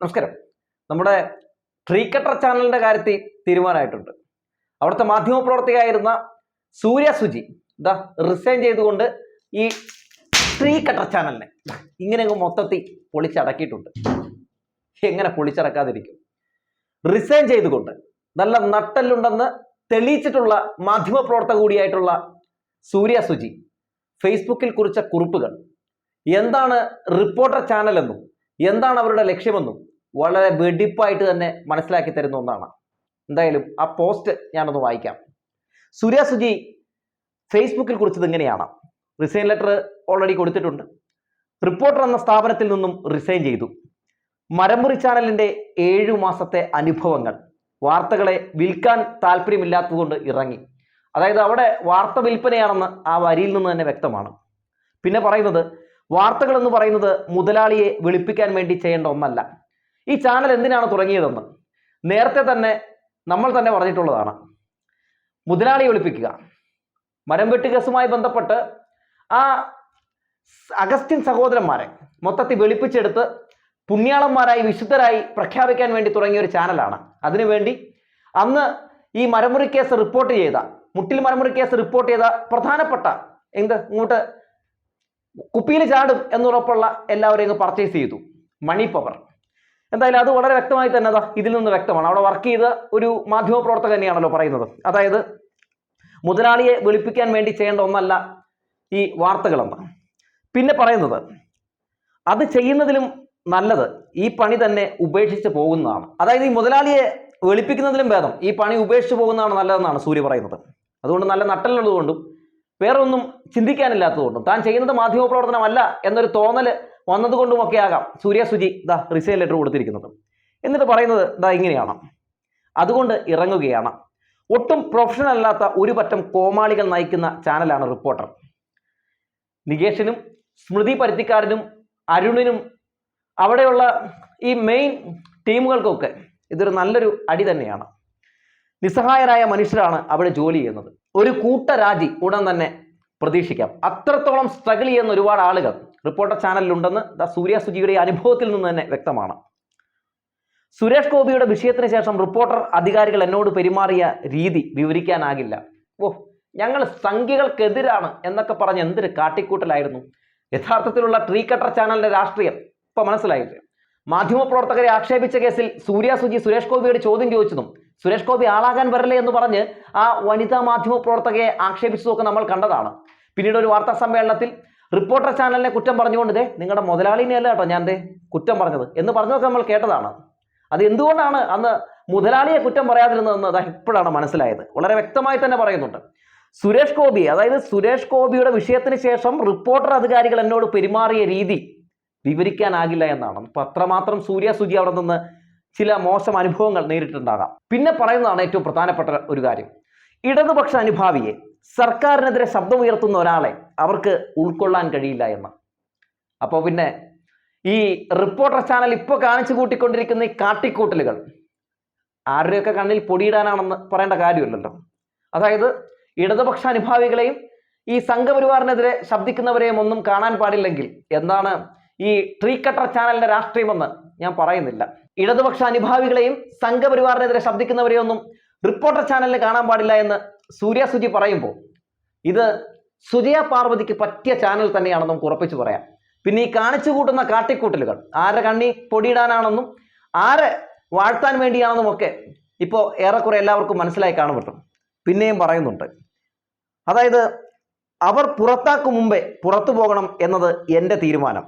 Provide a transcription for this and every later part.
നമസ്കാരം. നമ്മുടെ tree cutter ചാനലിന്റെ കാര്യത്തിൽ തീരുമാനമായിട്ടുണ്ട്. അവിടുത്തെ മാധ്യമപ്രവർത്തകയായിരുന്ന സൂര്യ സുജി ഇതാ റിസൈൻ ചെയ്തുകൊണ്ട് ഈ ട്രീ കട്ടർ ചാനലിനെ ഇങ്ങനെ മൊത്തത്തിൽ പൊളിച്ചടക്കിയിട്ടുണ്ട്. എങ്ങനെ പൊളിച്ചടക്കാതിരിക്കും? റിസൈൻ ചെയ്തുകൊണ്ട് നല്ല നട്ടല്ലുണ്ടെന്ന് തെളിയിച്ചിട്ടുള്ള മാധ്യമപ്രവർത്തക കൂടിയായിട്ടുള്ള സൂര്യ സുജി ഫേസ്ബുക്കിൽ കുറിച്ച കുറിപ്പുകൾ എന്താണ് റിപ്പോർട്ടർ ചാനലെന്നും എന്താണ് അവരുടെ ലക്ഷ്യമെന്നും വളരെ വെടിപ്പായിട്ട് തന്നെ മനസ്സിലാക്കി തരുന്ന ഒന്നാണ്. എന്തായാലും ആ പോസ്റ്റ് ഞാനൊന്ന് വായിക്കാം. സൂര്യ സുജി ഫേസ്ബുക്കിൽ കുറിച്ചത് ഇങ്ങനെയാണ്. റിസൈൻ ലെറ്റർ ഓൾറെഡി കൊടുത്തിട്ടുണ്ട്. റിപ്പോർട്ടർ എന്ന സ്ഥാപനത്തിൽ നിന്നും റിസൈൻ ചെയ്തു. മരമുറി ചാനലിന്റെ ഏഴു മാസത്തെ അനുഭവങ്ങൾ. വാർത്തകളെ വിൽക്കാൻ താല്പര്യമില്ലാത്തതുകൊണ്ട് ഇറങ്ങി. അതായത് അവിടെ വാർത്ത വിൽപ്പനയാണെന്ന് ആ വരിയിൽ നിന്ന് തന്നെ വ്യക്തമാണ്. പിന്നെ പറയുന്നത് വാർത്തകൾ എന്ന് പറയുന്നത് മുതലാളിയെ വെളുപ്പിക്കാൻ വേണ്ടി ചെയ്യേണ്ട ഒന്നല്ല. ഈ ചാനൽ എന്തിനാണ് തുടങ്ങിയതെന്ന്? നേരത്തെ തന്നെ നമ്മൾ തന്നെ പറഞ്ഞിട്ടുള്ളതാണ്. മുതലാളി ഒളിപ്പിക്കുക. മരം വെട്ട് കേസുമായി ബന്ധപ്പെട്ട് ആ അഗസ്റ്റിൻ സഹോദരന്മാരെ മൊത്തത്തിൽ വെളുപ്പിച്ചെടുത്ത് പുണ്യാളന്മാരായി വിശുദ്ധരായി പ്രഖ്യാപിക്കാൻ വേണ്ടി തുടങ്ങിയ ഒരു ചാനലാണ് അതിനുവേണ്ടി അന്ന് ഈ മരമുറി കേസ് റിപ്പോർട്ട് ചെയ്ത മുട്ടിൽ മരമുറി കേസ് റിപ്പോർട്ട് ചെയ്ത പ്രധാനപ്പെട്ട എന്ത്? ഇങ്ങോട്ട് കുപ്പിയിൽ ചാടും എന്നുറപ്പുള്ള എല്ലാവരെയും പർച്ചേസ് ചെയ്തു. മണി പവർ എന്തായാലും അത് വളരെ വ്യക്തമായി തന്നെ അതാ ഇതിൽ നിന്ന് വ്യക്തമാണ്. അവിടെ വർക്ക് ചെയ്ത ഒരു മാധ്യമ പ്രവർത്തക തന്നെയാണല്ലോ പറയുന്നത്. അതായത് മുതലാളിയെ വെളുപ്പിക്കാൻ വേണ്ടി ചെയ്യേണ്ട ഒന്നല്ല ഈ വാർത്തകളെന്ന്. പിന്നെ പറയുന്നത് അത് ചെയ്യുന്നതിലും നല്ലത് ഈ പണി തന്നെ ഉപേക്ഷിച്ച് പോകുന്നതാണ്. അതായത് ഈ മുതലാളിയെ വെളുപ്പിക്കുന്നതിലും ഭേദം ഈ പണി ഉപേക്ഷിച്ച് പോകുന്നതാണ് നല്ലതെന്നാണ് സൂര്യ പറയുന്നത്. അതുകൊണ്ട് നല്ല നട്ടലുള്ളതുകൊണ്ടും വേറെ ഒന്നും ചിന്തിക്കാനില്ലാത്തതുകൊണ്ടും താൻ ചെയ്യുന്നത് മാധ്യമപ്രവർത്തനമല്ല എന്നൊരു തോന്നൽ വന്നതുകൊണ്ടുമൊക്കെ ആകാം സൂര്യ സുജി ദാ റിസൈൻ ലെറ്റർ കൊടുത്തിരിക്കുന്നത്. എന്നിട്ട് പറയുന്നത് ദാ ഇങ്ങനെയാണ്. അതുകൊണ്ട് ഇറങ്ങുകയാണ്. ഒട്ടും പ്രൊഫഷണൽ അല്ലാത്ത ഒരു പറ്റം കോമാളികൾ നയിക്കുന്ന ചാനലാണ് റിപ്പോർട്ടർ നികേഷിനും സ്മൃതി പരുത്തിക്കാരനും അരുണിനും അവിടെയുള്ള ഈ മെയിൻ ടീമുകൾക്കൊക്കെ ഇതൊരു നല്ലൊരു അടി തന്നെയാണ്. നിസ്സഹായരായ മനുഷ്യരാണ് അവിടെ ജോലി ചെയ്യുന്നത്. ഒരു കൂട്ടരാജി ഉടൻ തന്നെ പ്രതീക്ഷിക്കാം. അത്രത്തോളം സ്ട്രഗിൾ ചെയ്യുന്ന ഒരുപാട് ആളുകൾ റിപ്പോർട്ടർ ചാനലിലുണ്ടെന്ന് ദ സൂര്യ സുജിയുടെ അനുഭവത്തിൽ നിന്ന് തന്നെ വ്യക്തമാണ്. സുരേഷ് ഗോപിയുടെ വിഷയത്തിന് ശേഷം റിപ്പോർട്ടർ അധികാരികൾ എന്നോട് പെരുമാറിയ രീതി വിവരിക്കാനാകില്ല. ഓ ഞങ്ങൾ സംഖ്യകൾക്കെതിരാണ് എന്നൊക്കെ പറഞ്ഞ് എന്തൊരു കാട്ടിക്കൂട്ടലായിരുന്നു. യഥാർത്ഥത്തിലുള്ള ട്രീ കട്ടർ ചാനലിന്റെ രാഷ്ട്രീയം ഇപ്പൊ മനസ്സിലായില്ലേ? മാധ്യമപ്രവർത്തകരെ ആക്ഷേപിച്ച കേസിൽ സൂര്യ സുജി സുരേഷ് ഗോപിയോട് ചോദ്യം ചോദിച്ചതും സുരേഷ് ഗോപി ആളാകാൻ വരല്ലേ എന്ന് പറഞ്ഞ് ആ വനിതാ മാധ്യമ പ്രവർത്തകയെ ആക്ഷേപിച്ചതൊക്കെ നമ്മൾ കണ്ടതാണ്. പിന്നീട് ഒരു വാർത്താ സമ്മേളനത്തിൽ റിപ്പോർട്ടർ ചാനലിനെ കുറ്റം പറഞ്ഞുകൊണ്ട് ദേ നിങ്ങളുടെ മുതലാളിനെ അല്ല കേട്ടോ ഞാൻ ദേ കുറ്റം പറഞ്ഞത് എന്ന് പറഞ്ഞതൊക്കെ നമ്മൾ കേട്ടതാണ്. അത് എന്തുകൊണ്ടാണ് അന്ന് മുതലാളിയെ കുറ്റം പറയാതിരുന്നതെന്ന് അതാ ഇപ്പോഴാണ് മനസ്സിലായത്. വളരെ വ്യക്തമായി തന്നെ പറയുന്നുണ്ട്. സുരേഷ് ഗോപി അതായത് സുരേഷ് ഗോപിയുടെ വിഷയത്തിന് ശേഷം റിപ്പോർട്ടർ അധികാരികൾ എന്നോട് പെരുമാറിയ രീതി വിവരിക്കാനാകില്ല എന്നാണ്. അത്രമാത്രം സൂര്യ സുജി അവിടെ നിന്ന് ചില മോശം അനുഭവങ്ങൾ നേരിട്ടുണ്ടാകാം പിന്നെ പറയുന്നതാണ് ഏറ്റവും പ്രധാനപ്പെട്ട ഒരു കാര്യം. ഇടതുപക്ഷ അനുഭാവിയെ സർക്കാരിനെതിരെ ശബ്ദമുയർത്തുന്ന ഒരാളെ അവർക്ക് ഉൾക്കൊള്ളാൻ കഴിയില്ല എന്ന്. അപ്പോൾ പിന്നെ ഈ റിപ്പോർട്ടർ ചാനൽ ഇപ്പോൾ കാണിച്ചു കൂട്ടിക്കൊണ്ടിരിക്കുന്ന ഈ കാട്ടിക്കൂട്ടലുകൾ ആരുടെയൊക്കെ കണ്ണിൽ പൊടിയിടാനാണെന്ന് പറയേണ്ട കാര്യമില്ലല്ലോ. അതായത് ഇടതുപക്ഷ അനുഭാവികളെയും ഈ സംഘപരിവാറിനെതിരെ ശബ്ദിക്കുന്നവരെയും ഒന്നും കാണാൻ പാടില്ലെങ്കിൽ എന്താണ് ഈ ട്രീ കട്ടർ ചാനലിന്റെ രാഷ്ട്രീയമെന്ന് ഞാൻ പറയുന്നില്ല. ഇടതുപക്ഷ അനുഭാവികളെയും സംഘപരിവാറിനെതിരെ ശബ്ദിക്കുന്നവരെയൊന്നും റിപ്പോർട്ടർ ചാനലിന് കാണാൻ പാടില്ല എന്ന് സൂര്യ സുജി പറയുമ്പോൾ ഇത് സുജയ പാർവതിക്ക് പറ്റിയ ചാനൽ തന്നെയാണെന്ന് നമുക്ക് ഉറപ്പിച്ചു പറയാം. പിന്നെ ഈ കാണിച്ചു കൂട്ടുന്ന കാട്ടിക്കൂട്ടലുകൾ ആരെ കണ്ണി പൊടിയിടാനാണെന്നും ആരെ വാഴ്ത്താൻ വേണ്ടിയാണെന്നും ഒക്കെ ഇപ്പോൾ ഏറെക്കുറെ എല്ലാവർക്കും മനസ്സിലായി കാണും പറ്റും പിന്നെയും പറയുന്നുണ്ട്. അതായത് അവർ പുറത്താക്കും മുമ്പേ പുറത്തു പോകണം എന്നത് എന്റെ തീരുമാനം.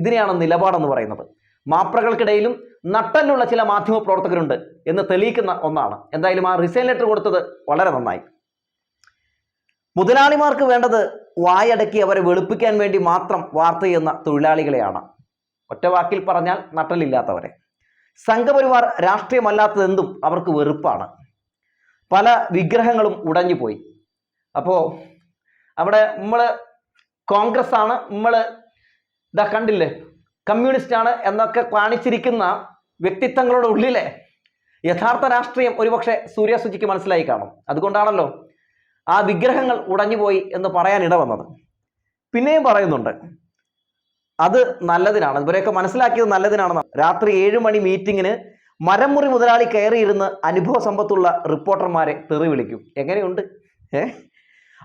ഇതിനെയാണ് നിലപാടെന്ന് പറയുന്നത്. മാപ്രകൾക്കിടയിലും നട്ടലുള്ള ചില മാധ്യമ പ്രവർത്തകരുണ്ട് എന്ന് തെളിയിക്കുന്ന ഒന്നാണ്. എന്തായാലും ആ റിസൈൻ ലെറ്റർ കൊടുത്തത് വളരെ നന്നായി. മുതലാളിമാർക്ക് വേണ്ടത് വായടക്കി അവരെ വെളുപ്പിക്കാൻ വേണ്ടി മാത്രം വാർത്ത ചെയ്യുന്ന തൊഴിലാളികളെയാണ്. ഒറ്റ വാക്കിൽ പറഞ്ഞാൽ നട്ടലില്ലാത്തവരെ. സംഘപരിവാർ രാഷ്ട്രീയമല്ലാത്തതെന്തും അവർക്ക് വെറുപ്പാണ്. പല വിഗ്രഹങ്ങളും ഉടഞ്ഞുപോയി. അപ്പോൾ അവിടെ നമ്മൾ കോൺഗ്രസ് ആണ് നമ്മൾ ഇതാ കണ്ടില്ലേ? കമ്മ്യൂണിസ്റ്റ് ആണ് എന്നൊക്കെ കാണിച്ചിരിക്കുന്ന വ്യക്തിത്വങ്ങളുടെ ഉള്ളിലെ യഥാർത്ഥ രാഷ്ട്രീയം ഒരുപക്ഷെ സൂര്യസുജിക്ക് മനസ്സിലായി കാണും. അതുകൊണ്ടാണല്ലോ ആ വിഗ്രഹങ്ങൾ ഉടഞ്ഞുപോയി എന്ന് പറയാൻ ഇട വന്നത് പിന്നെയും പറയുന്നുണ്ട് അത് നല്ലതിനാണ്. ഇവരെയൊക്കെ മനസ്സിലാക്കിയത് നല്ലതിനാണെന്ന് രാത്രി ഏഴ് മണി മീറ്റിങ്ങിന് മരംമുറി മുതലാളി കയറിയിരുന്ന് അനുഭവ സമ്പത്തുള്ള റിപ്പോർട്ടർമാരെ തെറി വിളിക്കും എങ്ങനെയുണ്ട്? ഏ?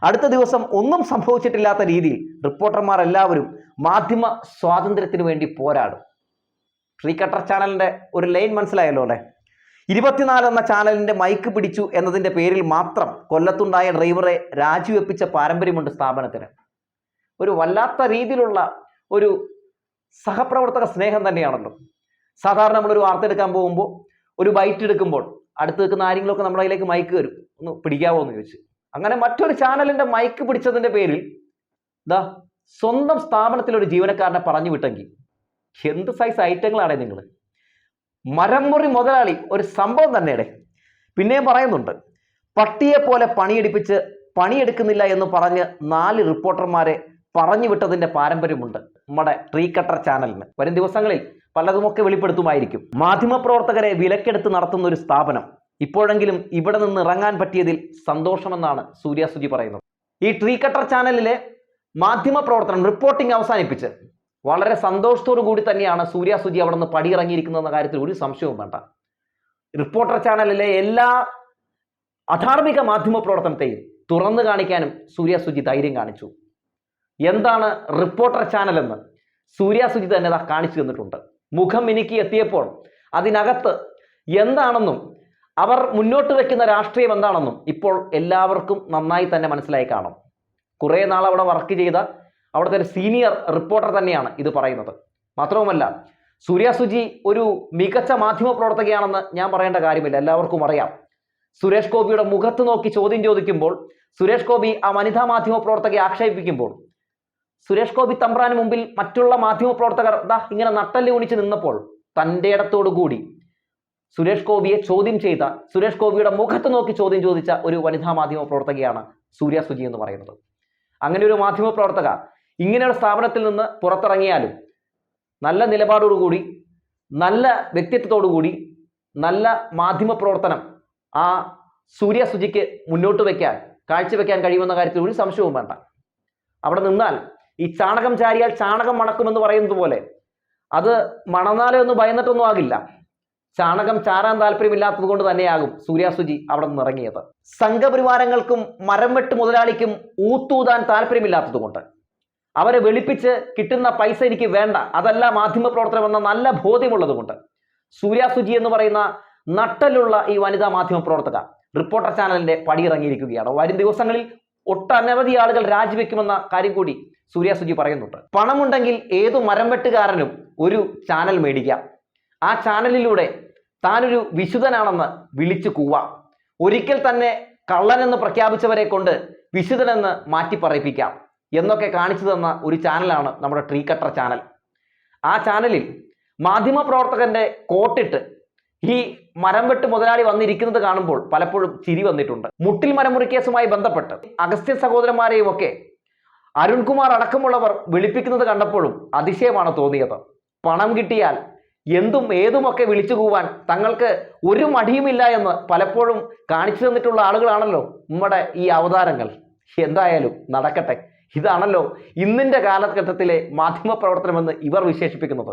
അടുത്ത ദിവസം ഒന്നും സംഭവിച്ചിട്ടില്ലാത്ത രീതിയിൽ റിപ്പോർട്ടർമാർ എല്ലാവരും മാധ്യമ സ്വാതന്ത്ര്യത്തിന് വേണ്ടി പോരാടും. ശ്രീ കട്ടർ ചാനലിന്റെ ഒരു ലൈൻ മനസ്സിലായല്ലോ അല്ലേ? ഇരുപത്തിനാല് എന്ന ചാനലിന്റെ മൈക്ക് പിടിച്ചു എന്നതിന്റെ പേരിൽ മാത്രം കൊല്ലത്തുണ്ടായ ഡ്രൈവറെ രാജിവെപ്പിച്ച പാരമ്പര്യമുണ്ട് സ്ഥാപനത്തിന്. ഒരു വല്ലാത്ത രീതിയിലുള്ള ഒരു സഹപ്രവർത്തക സ്നേഹം തന്നെയാണല്ലോ. സാധാരണ നമ്മളൊരു വാർത്ത എടുക്കാൻ പോകുമ്പോൾ ഒരു ബൈറ്റ് എടുക്കുമ്പോൾ അടുത്ത് നിൽക്കുന്ന ആരെങ്കിലുമൊക്കെ നമ്മുടെ അതിലേക്ക് മൈക്ക് വരും. ഒന്ന് പിടിക്കാവോ എന്ന് ചോദിച്ചു. അങ്ങനെ മറ്റൊരു ചാനലിന്റെ മൈക്ക് പിടിച്ചതിന്റെ പേരിൽ ദാ സ്വന്തം സ്ഥാപനത്തിൽ ഒരു ജീവനക്കാരനെ പറഞ്ഞു വിട്ടെങ്കിൽ എന്ത് സൈസ് ഐറ്റങ്ങളാണ് നിങ്ങൾ? മരംമുറി മുതലാളി ഒരു സംഭവം തന്നെയാണ് പിന്നെയും പറയുന്നുണ്ട് പട്ടിയെ പോലെ പണിയെടുപ്പിച്ച് പണിയെടുക്കുന്നില്ല എന്ന് പറഞ്ഞ് നാല് റിപ്പോർട്ടർമാരെ പറഞ്ഞു വിട്ടതിന്റെ പാരമ്പര്യമുണ്ട് നമ്മുടെ ട്രീ കട്ടർ ചാനലിന് വരും ദിവസങ്ങളിൽ പലതുമൊക്കെ വെളിപ്പെടുത്തുമായിരിക്കും. മാധ്യമപ്രവർത്തകരെ വിലക്കെടുത്ത് നടത്തുന്ന ഒരു സ്ഥാപനം. ഇപ്പോഴെങ്കിലും ഇവിടെ നിന്ന് ഇറങ്ങാൻ പറ്റിയതിൽ സന്തോഷമെന്നാണ് സൂര്യ സുജി പറയുന്നത്. ഈ ട്രീ കട്ടർ ചാനലിലെ മാധ്യമ പ്രവർത്തനം റിപ്പോർട്ടിംഗ് അവസാനിപ്പിച്ച് വളരെ സന്തോഷത്തോടു കൂടി തന്നെയാണ് സൂര്യ സുജി അവിടെ നിന്ന് പടിയിറങ്ങിയിരിക്കുന്നതെന്ന കാര്യത്തിൽ ഒരു സംശയവും വേണ്ട. റിപ്പോർട്ടർ ചാനലിലെ എല്ലാ അധാർമിക മാധ്യമ പ്രവർത്തനത്തെയും തുറന്നു കാണിക്കാനും സൂര്യ സുജി ധൈര്യം കാണിച്ചു. എന്താണ് റിപ്പോർട്ടർ ചാനൽ എന്ന് സൂര്യ സുജി തന്നെ കാണിച്ചു തന്നിട്ടുണ്ട്. മുഖം മിനുക്കി എത്തിയപ്പോൾ അതിനകത്ത് എന്താണെന്നും അവർ മുന്നോട്ട് വെക്കുന്ന രാഷ്ട്രീയം എന്താണെന്നും ഇപ്പോൾ എല്ലാവർക്കും നന്നായി തന്നെ മനസ്സിലായി കാണും. കുറേ നാൾ അവിടെ വർക്ക് ചെയ്ത അവിടുത്തെ ഒരു സീനിയർ റിപ്പോർട്ടർ തന്നെയാണ് ഇത് പറയുന്നത്. മാത്രവുമല്ല സൂര്യ സുജി ഒരു മികച്ച മാധ്യമ പ്രവർത്തകയാണെന്ന് ഞാൻ പറയേണ്ട കാര്യമില്ല എല്ലാവർക്കും അറിയാം. സുരേഷ് ഗോപിയുടെ മുഖത്ത് നോക്കി ചോദ്യം ചോദിക്കുമ്പോൾ സുരേഷ് ഗോപി ആ വനിതാ മാധ്യമ പ്രവർത്തകയെ ആക്ഷേപിക്കുമ്പോൾ സുരേഷ് ഗോപി തമ്പ്രാന് മുമ്പിൽ മറ്റുള്ള മാധ്യമ പ്രവർത്തകർ ദാ ഇങ്ങനെ നട്ടല്ലി ഉണിച്ച് നിന്നപ്പോൾ തന്റെ ഇടത്തോടു കൂടി സുരേഷ് ഗോപിയെ ചോദ്യം ചെയ്ത സുരേഷ് ഗോപിയുടെ മുഖത്ത് നോക്കി ചോദ്യം ചോദിച്ച ഒരു വനിതാ മാധ്യമ പ്രവർത്തകയാണ് സൂര്യ സുജി എന്ന് പറയുന്നത്. അങ്ങനെ ഒരു മാധ്യമ പ്രവർത്തക ഇങ്ങനെയുള്ള സ്ഥാപനത്തിൽ നിന്ന് പുറത്തിറങ്ങിയാലും നല്ല നിലപാടോടുകൂടി നല്ല വ്യക്തിത്വത്തോടുകൂടി നല്ല മാധ്യമ പ്രവർത്തനം ആ സൂര്യ സുജിക്ക് മുന്നോട്ട് വയ്ക്കാൻ കാഴ്ചവെക്കാൻ കഴിയുമെന്ന കാര്യത്തിൽ ഒരു സംശയവും വേണ്ട. അവിടെ നിന്നാൽ ഈ ചാണകം ചാരിയാൽ ചാണകം മണക്കുമെന്ന് പറയുന്നത് പോലെ അത് മണന്നാലേ ഒന്ന് ഭയന്നിട്ടൊന്നും ആകില്ല. ചാണകം ചാരാൻ താല്പര്യമില്ലാത്തത് കൊണ്ട് തന്നെയാകും സൂര്യാസുജി അവിടെ നിന്ന് ഇറങ്ങിയത്. സംഘപരിവാരങ്ങൾക്കും മരം വെട്ട് മുതലാളിക്കും ഊത്തൂതാൻ താല്പര്യമില്ലാത്തത് കൊണ്ട്. അവരെ വെളുപ്പിച്ച് കിട്ടുന്ന പൈസ എനിക്ക് വേണ്ട. അതല്ല മാധ്യമ പ്രവർത്തനം എന്ന നല്ല ബോധ്യമുള്ളത് കൊണ്ട്. സൂര്യാസുജി എന്ന് പറയുന്ന നട്ടലുള്ള ഈ വനിതാ മാധ്യമ പ്രവർത്തക റിപ്പോർട്ടർ ചാനലിന്റെ പടിയിറങ്ങിയിരിക്കുകയാണ്. വരും ദിവസങ്ങളിൽ ഒട്ടനവധി ആളുകൾ രാജിവെക്കുമെന്ന കാര്യം കൂടി സൂര്യാസുജി പറയുന്നുണ്ട്. പണമുണ്ടെങ്കിൽ ഏതു മരം വെട്ടുകാരനും ഒരു ചാനൽ മേടിക്കാം. ആ ചാനലിലൂടെ താനൊരു വിശുദ്ധനാണെന്ന് വിളിച്ചു കൂവാം. ഒരിക്കൽ തന്നെ കള്ളനെന്ന് പ്രഖ്യാപിച്ചവരെ കൊണ്ട് വിശുദ്ധനെന്ന് മാറ്റി പറയിപ്പിക്കാം. എന്നൊക്കെ കാണിച്ചു തന്ന ഒരു ചാനലാണ് നമ്മുടെ ട്രീ കട്ടർ ചാനൽ. ആ ചാനലിൽ മാധ്യമപ്രവർത്തകന്റെ കോട്ടിട്ട് ഈ മരം വെട്ട് മുതലാളി വന്നിരിക്കുന്നത് കാണുമ്പോൾ പലപ്പോഴും ചിരി വന്നിട്ടുണ്ട്. മുട്ടിൽ മരമുറി കേസുമായി ബന്ധപ്പെട്ട് അഗസ്ത്യ സഹോദരന്മാരെയും ഒക്കെ അരുൺകുമാർ അടക്കമുള്ളവർ വിളിപ്പിക്കുന്നത് കണ്ടപ്പോഴും അതിശയമാണ് തോന്നിയത്. പണം കിട്ടിയാൽ എന്തും ഏതുമൊക്കെ വിളിച്ചു കൂവാൻ തങ്ങൾക്ക് ഒരു മടിയുമില്ല എന്ന് പലപ്പോഴും കാണിച്ചു തന്നിട്ടുള്ള ആളുകളാണല്ലോ നമ്മുടെ ഈ അവതാരങ്ങൾ. എന്തായാലും നടക്കട്ടെ. ഇതാണല്ലോ ഇന്നിന്റെ കാലഘട്ടത്തിലെ മാധ്യമ പ്രവർത്തനമെന്ന് ഇവർ വിശേഷിപ്പിക്കുന്നത്.